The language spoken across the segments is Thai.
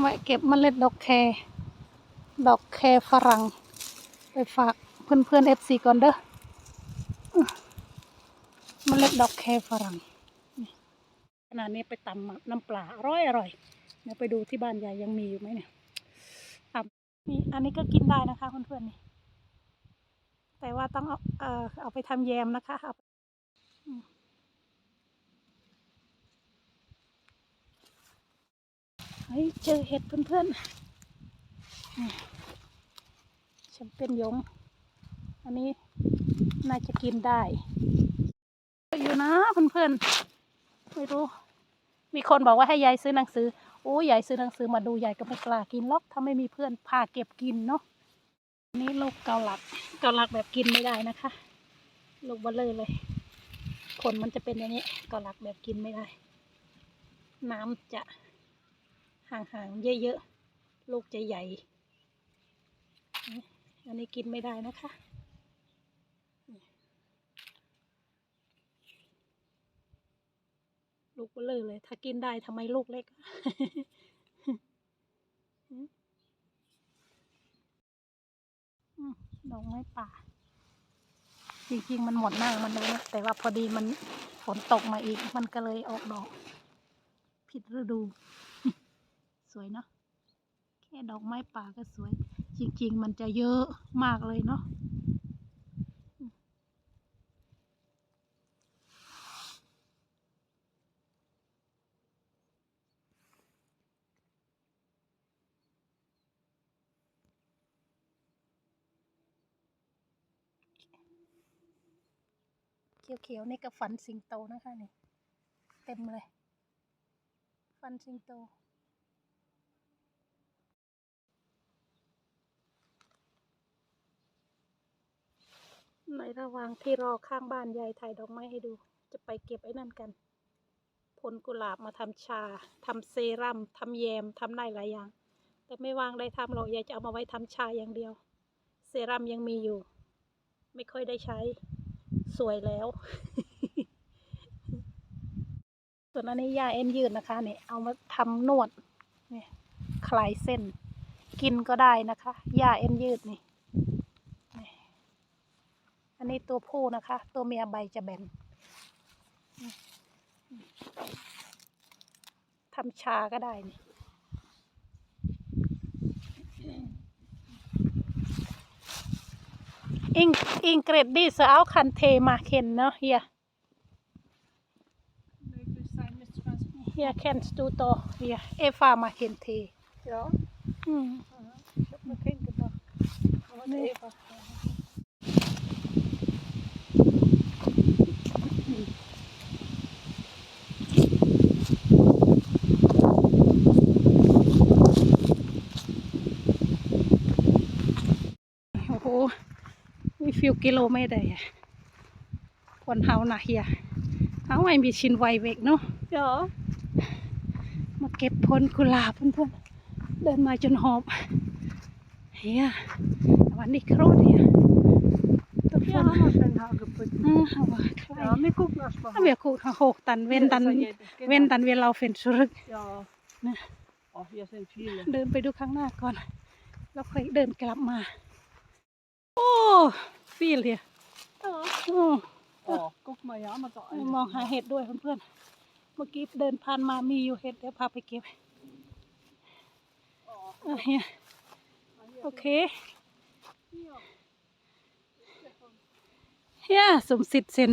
ไว้เก็บเมล็ดดอกแครดอกแครฝรั่ง ไปฝากเพื่อนเพื่อนเอฟซีก่อนเด้ออื้อเมล็ดดอกแครฝรั่งขนาดนี้ไปตำน้ำปลาอร่อยอร่อยเดี๋ยวไปดูที่บ้านยายยังมีอยู่ไหมเนี่ยตำนี่อันนี้ก็กินได้นะคะเพื่อนเพื่อนๆนี่แต่ว่าต้องเอาเออเอาไปทำแยมนะคะเอาอืม เฮ้ยเจอเห็ดเพื่อนๆนี่ฉันเป็นยง อันนี้น่าจะกินได้ อยู่นะเพื่อนๆ ไม่รู้ มีคนบอกว่าให้ยายซื้อหนังสือ โอ้ยายซื้อหนังสือมาดูยายก็ไม่กล้ากินหรอก ถ้าไม่มีเพื่อนพาเก็บกินเนาะนนี้ลูกเกาหลัก เกาหลักแบบกินไม่ได้นะคะ ลูกเบลเลอร์เลย ผลมันจะเป็นอย่างนี้ เกาหลักแบบกินไม่ได้ น้ำจะ ห่างๆเยอะๆลูกจะใหญ่ อันนี้กินไม่ได้นะคะลูกเบลเลอเลย ถ้ากินได้ทำไมลูกเล็ก ดอกไม้ป่า จริงๆ มันหมดหน้ามันเลยนะแต่ว่าพอดีมันฝนตกมาอีก มันก็เลยออกดอก ผิดฤดู วยเนาะแค่ดอกไม้ป่าก็สวย จริง ๆ มันจะเยอะมากเลยเนาะเขียวๆนี่ก็ฟันสิงโตนะคะนี่ เต็มเลย ฟันสิงโต ในระหว่างที่รอข้างบ้านยายถ่ายดอกไม้ให้ดู จะไปเก็บไอ้นั่นกัน ผลกุหลาบมาทำชาทำเซรั่มทำแยมทำได้หลายอย่าง แต่ไม่วางได้ทำหรอกยายจะเอามาไว้ทำชาอย่างเดียว เซรั่มยังมีอยู่ ไม่ค่อยได้ใช้ สวยแล้ว ส่วนอันนี้ยาเอ็นยืดนะคะเนี่ยเอามาทำนวดเนี่ยคลายเส้น กินก็ได้นะคะยาเอ็นยืดนี่ อันนี้ตัวผู้นะคะ ตัวเมียใบจะแบนนี่ทำชาก็ได้นี่อิงอิงเกรดดีสเอาคันเทมาเข็นเนาะเฮียเฮียแคนสตูโตเฮียเอฟามาเข็นเท Ja, อืม ich hab mir keinen gemacht. Aber Nee. Eva. โอ้โห มีฟิวกิโลไม่ได้อะคนเฮานะเฮียเฮาไม่มีชินไวเวกเนาะ Ja, มาเก็บผลกุหลาบเพื่อนๆเดินมาจนหอบเฮียวันนี้โครดเฮียตัวฝ ja, น haben wir den Haar geputzt. อ่าเอาว่าใคร Ja, wir gucken erst mal. ถ้าเวียคูเขาโหกตันเว้นตัน Hier ist er jetzt, เว้น genau. ตันเวลาเฟนสุรึก Ja. Ne. Oh, hier sind viele. เดินไปดูข้างหน้าก่อน แล้วค่อยเดินกลับมา โอ้ ฟีลเฮีย Ja. โอ้ Oh, guck mal, ja, haben wir da มองหาเห็ดด้วยเพื่อนๆ เมื่อกี้เดินผ่านมามีอยู่เห็ดเดี๋ยวพาไปเก็บ Oh, อะเฮีย hier โอเค Hier. เฮียสมสิทธิ์เซน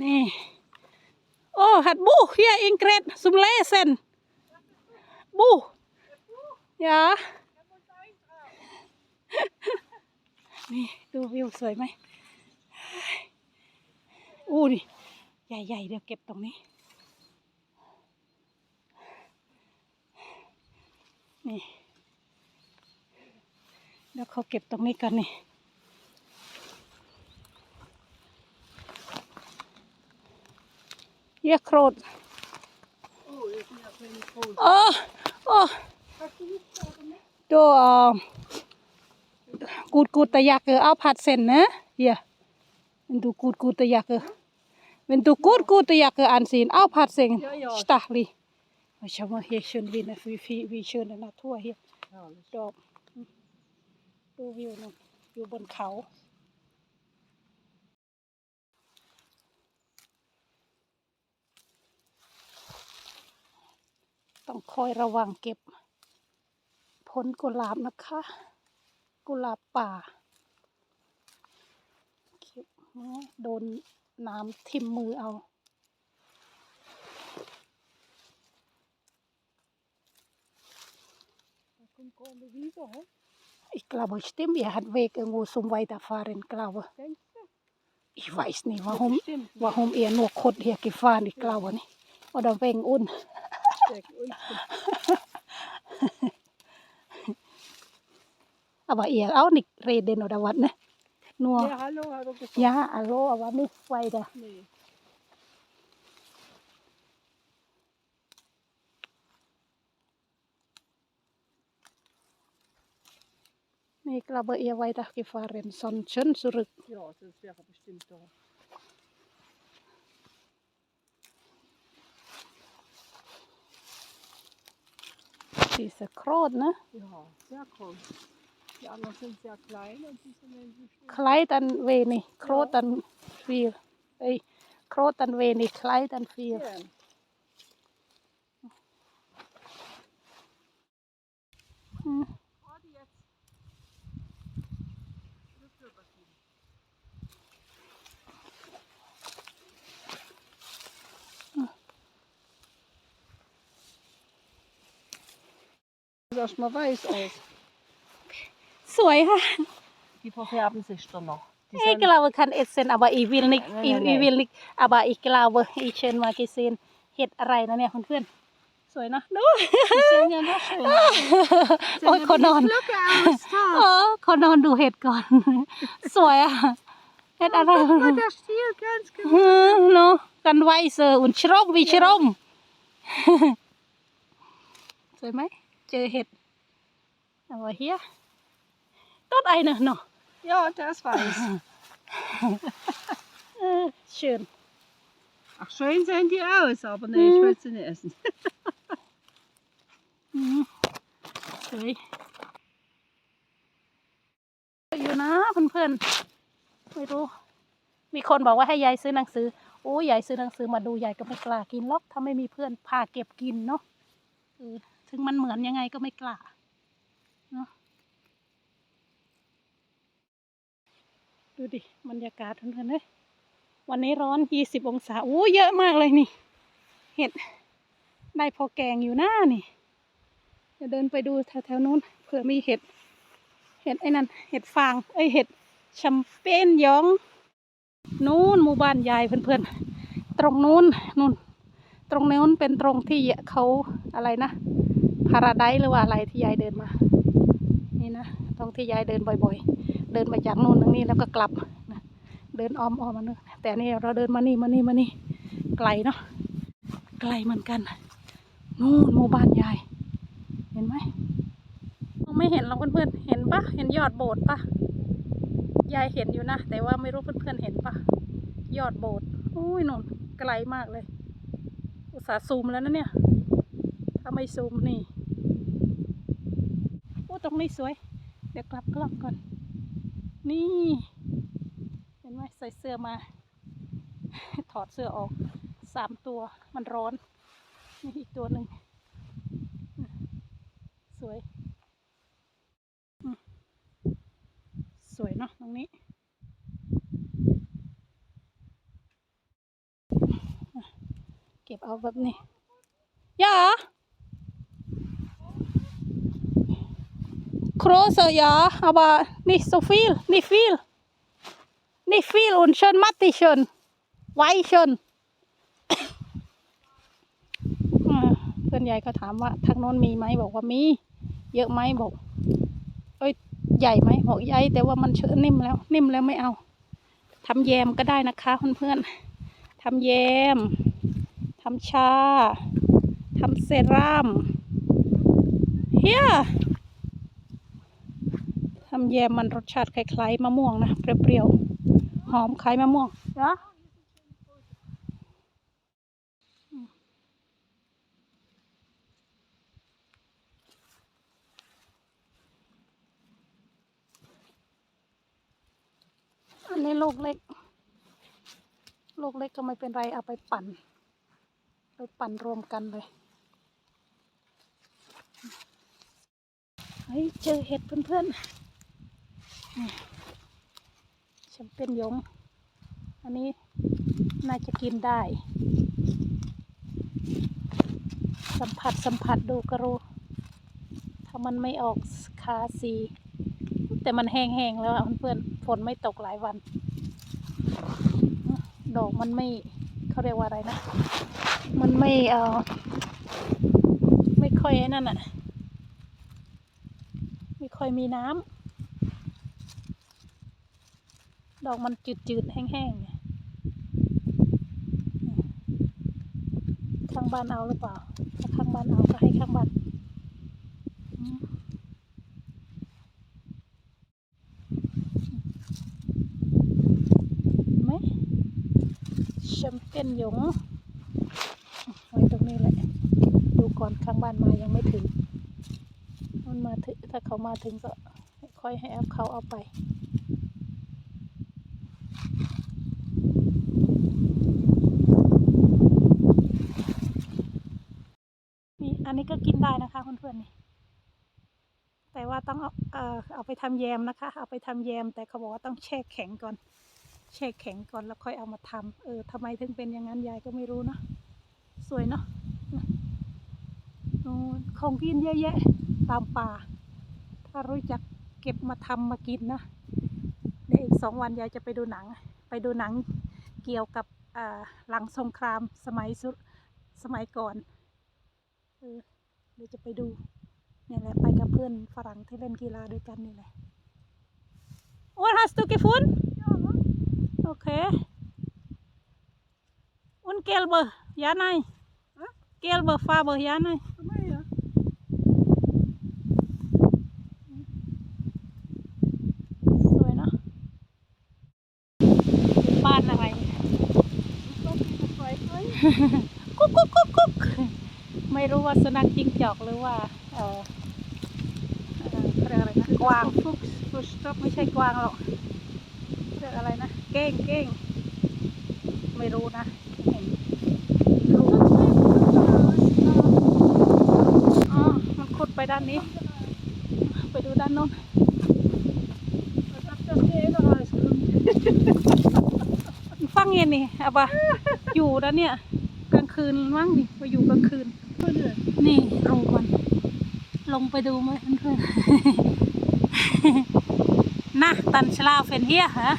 นี่โอ้หัดบูเฮียอิงเกรดสุมเลเซนบูอย่า นี่ดูวิวสวยไหมอู้นี่ใหญ่ๆเดี๋ยวเก็บตรงนี้ นี่เดี๋ยวเขาเก็บตรงนี้กันนี่เยอะโครด Oh, hier sind ja kleine Kohl. โอ้โอ้ Hast du nicht da gemacht? ดูเอ่อ กูดกูดตะยักเออเอาผัดเส้นนะเฮียเป็นดูกูดกูดตะยักเออเป็นดูกูดกูดตะยักเอออันซีนเอาผัดเส้น Ja, ja. สตาลี Och schau mal, hier schön wie, wie, wie, wie schöne Natur hier. Herrlich. ดอกดูวิวนู่นอยู่บนเขาต้องคอยระวังเก็บผลกุหลาบนะคะ กุหลาบป่าเก็บเนี่ยโดนน้ำทิ่มมือเอา Da kommt gerade wieder, hä? Ich glaube, stimmt, er hat Weg irgendwo zum Weiterfahren, glaube Denkst du? ich. weiß nicht, warum, Stimmt. warum er nur kurz hier gefahren, ich glaube nicht. Oder wegen uns. Steck unten. Aber er auch nicht reden oder was, ne? Nur, Ja, hallo, hat er gesagt. ja, hallo, aber nicht weiter. Nee. Nee, ich glaube, er weitergefahren, sonst schön zurück. Ja, das wäre bestimmt da. Dieser Krot, ne? Ja, sehr groß. Die anderen sind sehr klein und die sind irgendwie schön. คล้ายตันเวนี่โครตันฟีลเอ้ยโครตันเวนี่คล้ายตันฟีล Ja. อืม Gerade jetzt. Schlüpfelpapier. Das erstmal weiß aus. สวยค่ะ Die verfärben sich dann noch. Die เอ้ย sind, กลาวคันเอเซนอาบะอีวิลนิกนั่นอีๆๆอีวิลนิกอาบะอีกลาวอีเชนมากิเซนเห็ดอะไรนะเนี่ยเพื่อนๆสวยนะดู die sehen ja noch schön aus. โอ้ยขอนอน Glücke aus. เออขอนอนดูเห็ดก่อน สวยอะเห็ดอะไร Guck mal, der Stiel, ganz genau. อืมเนาะกันไวเซอร์อุ่นชรมวิชรม สวยไหม เจอเห็ดเอาไว้เฮีย ต้นไอเนอะเนาะ Ja, der ist weiß. เออเชิญ Ach, schön sehen die aus, aber nee, ich will sie nicht essen. อืมสวยอยู่นะเพื่อนๆไม่รู้ มีคนบอกว่าให้ยายซื้อหนังสือ โอ้ยายซื้อหนังสือมาดูยายก็ไม่กล้ากินหรอกถ้าไม่มีเพื่อนพาเก็บกินเนาะเออถึงมันเหมือนยังไงก็ไม่กล้าเนาะ ดูดิบรรยากาศเพื่อนๆเลยวันนี้ร้อนยี่สิบองศาโอ้เยอะมากเลยนี่ เห็ดได้พอแกงอยู่หน้านี่จะเดินไปดูแถวๆนู้นเผื่อมีเห็ด เห็ดไอ้นั่นเห็ดฟางเอ้เห็ดแชมเปญยอง นู้นหมู่บ้านยายเพื่อนๆ ตรงนู้นนู่น ตรงนู้นเป็นตรงที่เขาอะไรนะพาราไดหรือว่าอะไรที่ยายเดินมา นี่นะตรงที่ยายเดินบ่อยๆ เดินมาจากโน่นตรงนี้แล้วก็กลับนะเดินอ้อมอ้อมมาเนอะแต่นี่เราเดินมานี่มานี่มานี่ไกลเนาะไกลเหมือนกันนู่นหมู่บ้านยายเห็นไหมมองไม่เห็นหรอกเพื่อนๆเห็นปะเห็นยอดโบสถ์ปะยายเห็นอยู่นะแต่ว่าไม่รู้เพื่อนๆเห็นปะยอดโบสถ์อุ้ยนนไกลมากเลย อุตส่าห์ซูมแล้วนะเนี่ยถ้าไม่ซูมนี่โอ้ตรงนี้สวย เดี๋ยวกลับกล้องก่อน นี่ เห็นไหมใส่เสื้อมา ถอดเสื้อออกสามตัวมันร้อนนี่อีกตัวหนึ่งสวย สวยเนาะตรงนี้ เก็บเอาแบบนี้ย่า große, ja, aber nicht so viel, nicht viel. Nicht viel und schön mattig schön. Weich schön. เพื่อนยายก็ถามว่าทางโน้นมีไหมบอกว่ามี เยอะไหมบอก เอ้ยใหญ่ไหมบอกใหญ่แต่ว่ามันเชื้อนิ่มแล้ว นิ่มแล้วไม่เอาทำแยมก็ได้นะคะเพื่อนๆทำแยมทำชาทำเซรั่มเฮียทาแยมมันรสชาติคล้ายๆมะม่วงนะเปรี้ยวๆหอมคล้ายมะม่วงเนาะอันนี้ลูกเล็ก ลูกเล็กก็ไม่เป็นไรเอาไปปั่น ไปปั่นรวมกันเลยเฮ้ยเจอเห็ดเพื่อนๆ แชมเปี้ยนยง อันนี้น่าจะกินได้ สัมผัสสัมผัสดูก็รู้ถ้ามันไม่ออกขาสี แต่มันแห้งๆแล้วเพื่อนๆฝนไม่ตกหลายวัน ดอกมันไม่เขาเรียกว่าอะไรนะ มันไม่เออไม่ค่อยนั่นอะไม่ค่อยมีน้ำ ดอกมันจืดๆแห้งๆเนี่ยข้างบ้านเอาหรือเปล่าถ้าข้างบ้านเอาก็ให้ข้างบ้านเห็นไหมแชมเปี้ยนหยงไว้ตรงนี้แหละดูก่อนข้างบ้านมายังไม่ถึงมันมาถึงถ้าเขามาถึงก็ค่อยให้เอาเขาเอาไป นี่อันนี้ก็กินได้นะคะ เพื่อนๆนี่แต่ว่าต้องเอาเออเอาไปทำแยมนะคะ เอาไปทำแยม แต่เขาบอกว่าต้องแช่แข็งก่อน แช่แข็งก่อนแล้วค่อยเอามาทำเออทำไมถึงเป็นอย่างนั้นยายก็ไม่รู้เนอะสวยเนาะของกินเยอะแยะตามป่า ถ้ารู้จักเก็บมาทำมากินนะเดี๋ยวอีกสองวันยายจะไปดูหนัง ไปดูหนังเกี่ยวกับอ่าหลังสงครามสมัยสุสมัยก่อนเออ เดี๋ยวจะไปดูเนี่ยแหละไปกับเพื่อนฝรั่งที่เล่นกีฬาด้วยกันนี่แหละ What has du gefunden? Okay. Und gelbe? Ja, nein. Gelbe Farbe, ja, nein. สวยเนาะบ้านอะไร Ich glaube, die ist frei frei. กุ๊กกุ๊กกุ๊กกุ๊ก ไม่รู้ว่าสุนัขจิ้งจอกหรือว่าเออเอ่อเขาเรียกอะไรนะกวาง Fuchs verstopft. ไม่ใช่กวางหรอกเรียกอะไรนะเก้งเก้งไม่รู้นะเห็นรูอ๋อมันขุดไปด้านนี้ ไปดูด้านโน้น Was habt ihr denn da rausgekommen? ฟังเย็นนี่เอาปะอยู่แล้วเนี่ย กลางคืนมั้งนี่มาอยู่กลางคืน นี่รูมัน ลงไปดูไหมเพื่อนๆนะตันชลาเฟนเฮียฮะ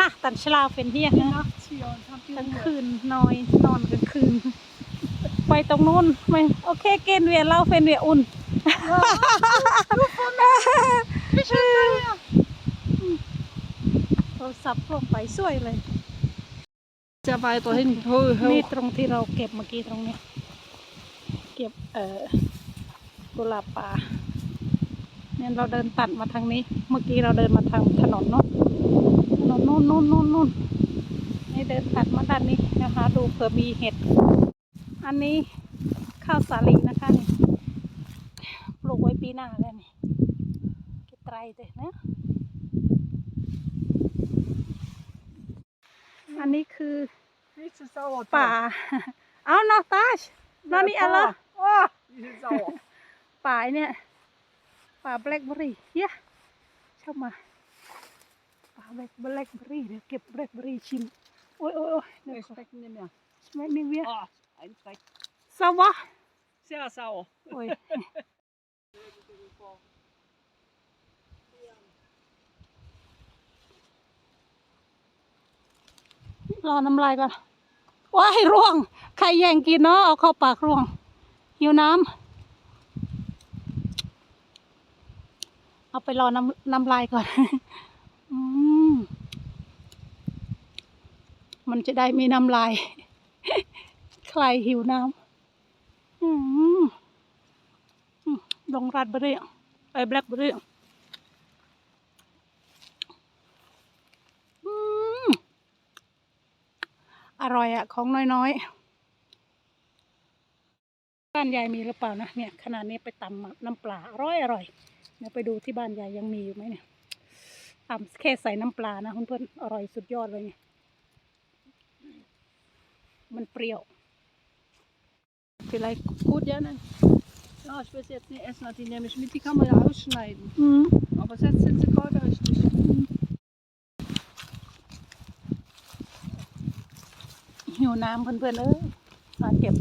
นะตันชลาเฟนเฮียฮะ Nachts hier und habt กลาง ihr คืนนอยนอนกลางคืน ไปตรงนู้นไม่โอเคเกณฑ์เวียเล่าเฟนเวียอุ่นโทรศัพท์ลงไปสวยเลย Ja, weiter hinten. Ho, นี่ hoch. ตรงที่เราเก็บเมื่อกี้ตรงนี้เก็บเอ่อกุหลาบป่าเนี่ยเราเดินตัดมาทางนี้ เมื่อกี้เราเดินมาทางถนนเนาะถนนนู่นนู่นนู่นนู่นนี่เดินตัดมาด้านนี้นะคะ ดูเผื่อมีเห็ด อันนี้ข้าวสาลีนะคะนี่ปลูกไว้ปีหน้าแล้วนี่เก็บไตรเด้นะอันนี้คือ Nicht zu sauer. ป่า เอานอตาชนอนนี่อะไร Oh, die ist sauer. ป่าไอ้เนี่ยป่าแบล็คเบอรี่เฮียชอบมาป่าแบล็คเบอรี่เดี๋ยวเก็บแบล็คเบอรี่ชิมโอ้ยโอ้ยโอ้ยเดี๋ยว Nee, ก่อน schmeckt nicht mehr. แม่นี่เวีย Oh, ein Dreck. สวะ Sehr sauer. โอ้ยรอน้ำลายก่อนว้ายร่วง ใครแย่งกินเนาะเอาเข้าปากร่วง หิวน้ำ เอาไปรอน้ำน้ำลายก่อนอืมมันจะได้มีน้ำลาย ใครหิวน้ำอืมอืมลงราดเบอร์รี่ไอ้แบล็คเบอร์รี่อืมอร่อยอะของน้อยๆ บ้านยายมีหรือเปล่านะเนี่ยขนาดนี้ไปตำน้ำปลาอร่อยอร่อยเดี๋ยวไปดูที่บ้านยายยังมีอยู่ไหมเนี่ยตำแค่ใส่น้ำปลานะเพื่อนๆอร่อยสุดยอดเลยไงมันเปรี้ยว Vielleicht gut, ja, ne? Ja, ich will es jetzt nicht essen, die nehme ich mit, die kann man ja ausschneiden. อืม Aber jetzt sind sie gerade richtig. หิวน้ำเพื่อนๆเอ้ยมาเก็บ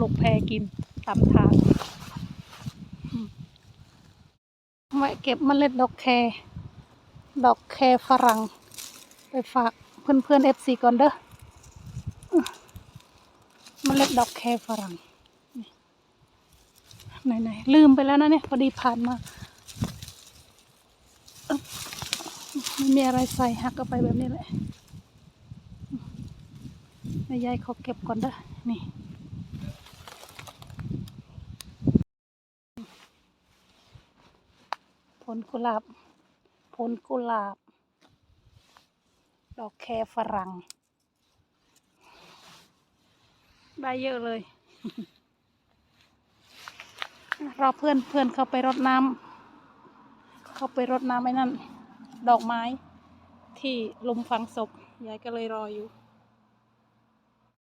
ลูกแพรกิน ตำทานอืมไว้เก็บเมล็ดดอกแครดอกแครฝรั่ง ไปฝากเพื่อนๆเอฟซีก่อนเด้ออื้อเมล็ดดอกแครฝรั่งไหนๆลืมไปแล้วนะเนี่ยพอดีผ่านมาไม่มีอะไรใส่หักเอาไปแบบนี้แหละยายเขาเก็บก่อนเด้อนี่ ลกุหลาบ ผลกุหลาบ ดอกแคฝรั่ง ได้เยอะเลย เรอเพื่อนเพื่อนเขาไปรดน้ำ เขาไปรดน้ำไอ้นั่น ดอกไม้ที่ลุมฝังศพ ยายก็เลยรออยู่